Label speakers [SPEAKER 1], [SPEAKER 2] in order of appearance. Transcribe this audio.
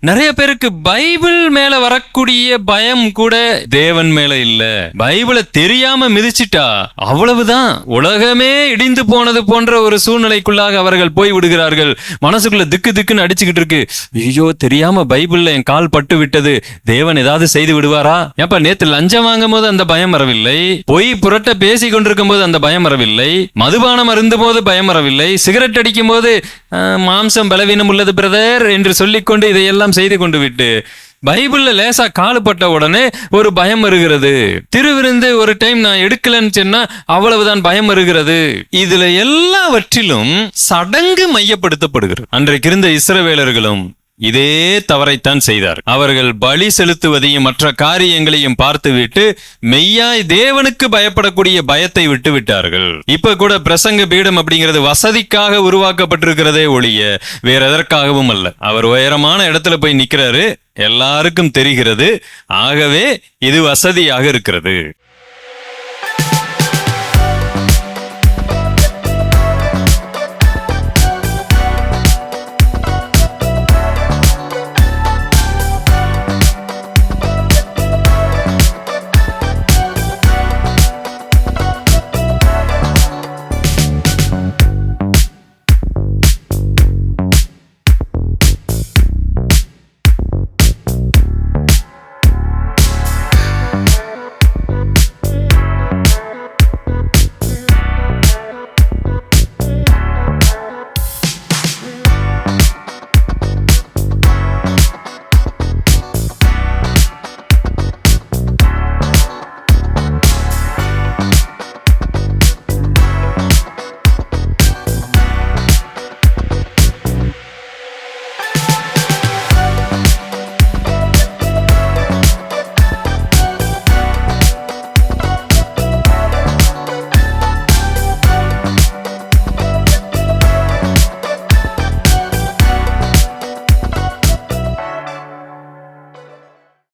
[SPEAKER 1] நிறைய பேருக்கு பைபிள் மேல வரக்கூடிய பயம் கூட தேவன் மேல இல்ல. பைபிளை தெரியாம மிதிச்சிட்டா அவ்வளவுதான். உலகமே இடிந்து போனது போன்ற ஒரு சூழ்நிலைக்குள்ளாக அவர்கள் போய் விடுகிறார்கள். மனசுக்குள்ள திக்கு திக்குன்னு அடிச்சுக்கிட்டு இருக்கு. ஐயோ தெரியாம பைபிள்ல என் கால் பட்டு விட்டது. தேவன் ஏதாவது செய்து விடுவாரா? ஏப்பா நேத்து லஞ்சம் வாங்கும் போது அந்த பயம் வரவில்லை. பொய் புரட்ட பேசி கொண்டிருக்கும் போது அந்த பயம் வரவில்லை. மதுபானம் அருந்தும் போது பயம் வரவில்லை. சிகரெட் அடிக்கும் போது மாம்சம் பலவீனம் உள்ளது பிரதர் என்று சொல்லிக்கொண்டு இதையெல்லாம் செய்து கொண்டு விட்டு பைபிள்ல லேசா காலுப்பட்ட உடனே ஒரு பயம் வருகிறது. திருவிருந்து ஒரு டைம் நான் எடுக்கலன்னு சொன்னா அவ்வளவுதான் பயம் வருகிறது. இதுல எல்லாவற்றிலும் சடங்கு மையப்படுத்தப்படுகிறது. அன்றைக்கு இருந்த இஸ்ரவேலர்களும் இதே தவறைத்தான் செய்தார். அவர்கள் பலி செலுத்துவதையும் மற்ற காரியங்களையும் பார்த்துவிட்டு மெய்யாய் தேவனுக்கு பயப்படக்கூடிய பயத்தை விட்டு விட்டார்கள் இப்ப கூட பிரசங்க பீடம் அப்படிங்கிறது வசதிக்காக உருவாக்கப்பட்டிருக்கிறதே ஒழிய வேற எதற்காகவும் அல்ல. அவர் உயரமான இடத்துல போய் நிக்கிறாரு. எல்லாருக்கும் தெரிகிறது. ஆகவே இது வசதியாக இருக்கிறது.